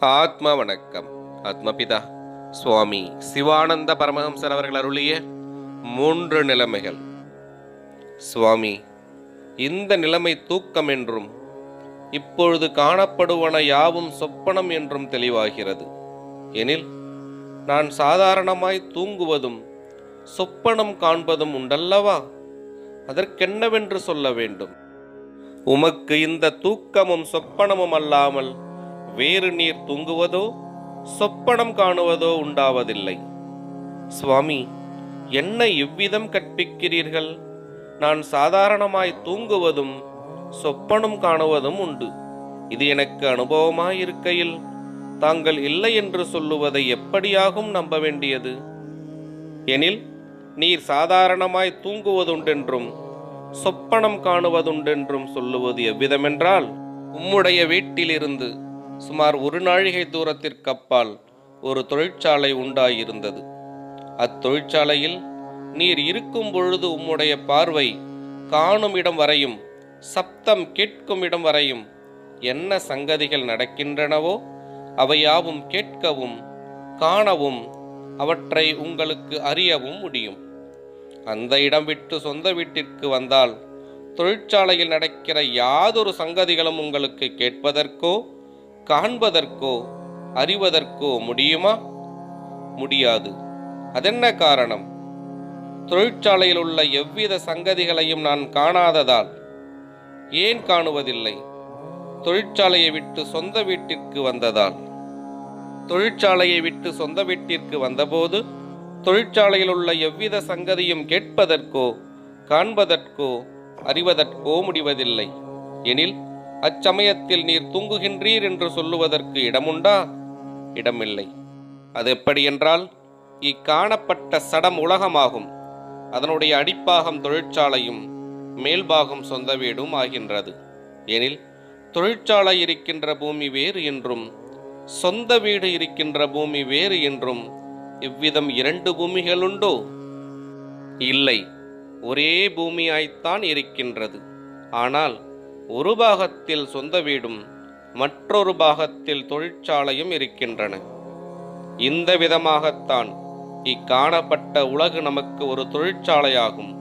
ஆத்ம வணக்கம். ஆத்மபிதா சுவாமி சிவானந்த பரமஹம்சர் அவர்கள் அருளிய மூன்று நிலைமைகள். சுவாமி இந்த நிலைமை தூக்கம் என்றும் இப்பொழுது காணப்படுவன யாவும் சொப்பனம் என்றும் தெளிவாகிறது. எனில் நான் சாதாரணமாய் தூங்குவதும் சொப்பனம் காண்பதும் உண்டல்லவா? அதற்கென்னவென்று சொல்ல வேண்டும்? உமக்கு இந்த தூக்கமும் சொப்பனமும் அல்லாமல் வேறு நீர் தூங்குவதோ சொப்பனம் காணுவதோ உண்டாவதில்லை. சுவாமி என்ன இவ்விதம் கற்பிக்கிறீர்கள்? நான் சாதாரணமாய் தூங்குவதும் சொப்பனம் காணுவதும் உண்டு. இது எனக்கு அனுபவமாயிருக்கையில் தாங்கள் இல்லை என்று சொல்லுவதை எப்படியாகும் நம்ப வேண்டியது? எனில் நீர் சாதாரணமாய் தூங்குவதுண்டென்றும் சொப்பனம் காணுவதுண்டென்றும் சொல்லுவது எவ்விதமென்றால் உம்முடைய வீட்டிலிருந்து சுமார் ஒரு நாழிகை தூரத்திற்கப்பால் ஒரு தொழிற்சாலை உண்டாயிருந்தது. அத்தொழிற்சாலையில் நீர் இருக்கும் பொழுது உம்முடைய பார்வை காணும் இடம் வரையும் சப்தம் கேட்கும் இடம் வரையும் என்ன சங்கதிகள் நடக்கின்றனவோ அவையாவும் கேட்கவும் காணவும் அவற்றை உங்களுக்கு அறியவும் முடியும். அந்த இடம் விட்டு சொந்த வீட்டிற்கு வந்தால் தொழிற்சாலையில் நடக்கிற யாதொரு சங்கதிகளும் உங்களுக்கு கேட்பதற்கோ காண்பதற்கோ அறிவதற்கோ முடியுமா? முடியாது. அதென்ன காரணம்? தொழிற்சாலையில் உள்ள எவ்வித சங்கதிகளையும் நான் காணாததால். ஏன் காணுவதில்லை? தொழிற்சாலையை விட்டு சொந்த வீட்டிற்கு வந்ததால். தொழிற்சாலையை விட்டு சொந்த வீட்டிற்கு வந்தபோது தொழிற்சாலையில் உள்ள எவ்வித சங்கதியும் கேட்பதற்கோ காண்பதற்கோ அறிவதற்கோ முடிவதில்லை. எனில் அச்சமயத்தில் நீர் தூங்குகின்றீர் என்று சொல்லுவதற்கு இடமுண்டா? இடமில்லை. அது எப்படி என்றால் இக்காணப்பட்ட சடம் உலகமாகும். அதனுடைய அடிப்பாகம் தொழிற்சாலையும் மேல்பாகம் சொந்த வீடும் ஆகின்றது. எனில் தொழிற்சாலை இருக்கின்ற பூமி வேறு என்றும் சொந்த வீடு இருக்கின்ற பூமி வேறு என்றும் இவ்விதம் இரண்டு பூமிகளுண்டோ இல்லை. ஒரே பூமியாய்த்தான் இருக்கின்றது. ஆனால் ஒரு பாகத்தில் சொந்த வீடும் மற்றொரு பாகத்தில் தொழிற்சாலையும் இருக்கின்றன. இந்த விதமாகத்தான் இக்காணப்பட்ட உலகு நமக்கு ஒரு தொழிற்சாலையாகும்.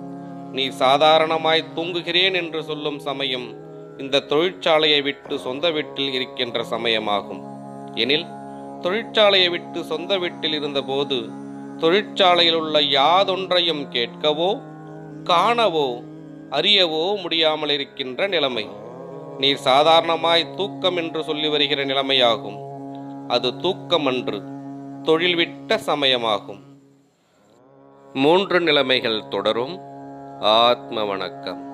நீ சாதாரணமாய் தூங்குகிறேன் என்று சொல்லும் சமயம் இந்த தொழிற்சாலையை விட்டு சொந்த வீட்டில் இருக்கின்ற சமயமாகும். எனில் தொழிற்சாலையை விட்டு சொந்த வீட்டில் இருந்தபோது தொழிற்சாலையில் உள்ள யாதொன்றையும் கேட்கவோ காணவோ அறியவோ முடியாமல் இருக்கின்ற நிலைமை. நீர் சாதாரணமாய் தூக்கம் என்று சொல்லி வருகிற நிலைமையாகும். அது தூக்கம் அன்று தொழில் விட்ட சமயமாகும். மூன்று நிலைமைகள் தொடரும். ஆத்ம வணக்கம்.